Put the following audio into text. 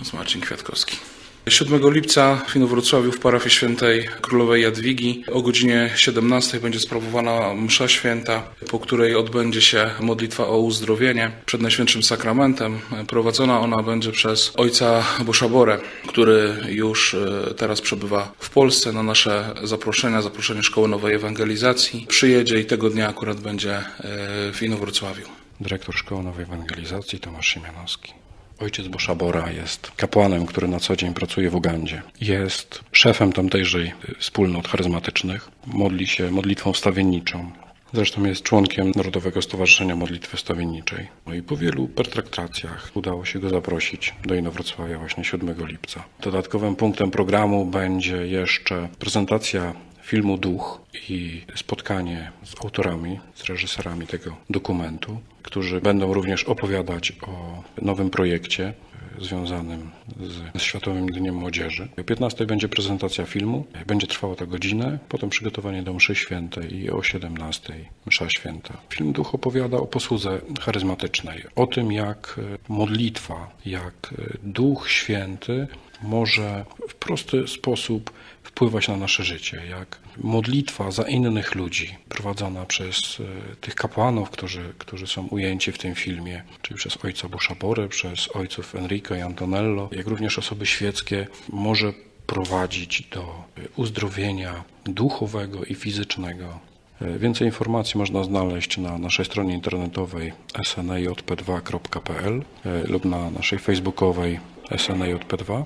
Ksiądz Marcin Kwiatkowski. 7 lipca w Inowrocławiu w parafii świętej Królowej Jadwigi o godzinie 17 będzie sprawowana msza święta, po której odbędzie się modlitwa o uzdrowienie przed Najświętszym Sakramentem. Prowadzona ona będzie przez ojca Boszaborę, który już e, teraz przebywa w Polsce na nasze zaproszenia, zaproszenie Szkoły Nowej Ewangelizacji. Przyjedzie i tego dnia akurat będzie e, w Inowrocławiu. dyrektor Szkoły Nowej Ewangelizacji Tomasz Szymianowski. Ojciec Boszabora jest kapłanem, który na co dzień pracuje w Ugandzie. Jest szefem tamtejszej wspólnot charyzmatycznych. Modli się modlitwą wstawienniczą. Zresztą jest członkiem Narodowego Stowarzyszenia Modlitwy Wstawienniczej. No i po wielu pertraktacjach udało się go zaprosić do Inowrocławia właśnie 7 lipca. Dodatkowym punktem programu będzie jeszcze prezentacja filmu Duch i spotkanie z autorami, z reżyserami tego dokumentu, którzy będą również opowiadać o nowym projekcie związanym z Światowym Dniem Młodzieży. O 15 będzie prezentacja filmu, będzie trwała ta godzinę, potem przygotowanie do mszy świętej i o 17 msza święta. Film Duch opowiada o posłudze charyzmatycznej, o tym jak modlitwa, jak Duch Święty może prosty sposób wpływać na nasze życie, jak modlitwa za innych ludzi prowadzona przez e, tych kapłanów, którzy, którzy są ujęci w tym filmie, czyli przez ojca Buszaborę, przez ojców Enrico i Antonello, jak również osoby świeckie, może prowadzić do e, uzdrowienia duchowego i fizycznego. E, Więcej informacji można znaleźć na naszej stronie internetowej snajp2.pl e, lub na naszej facebookowej snajp2.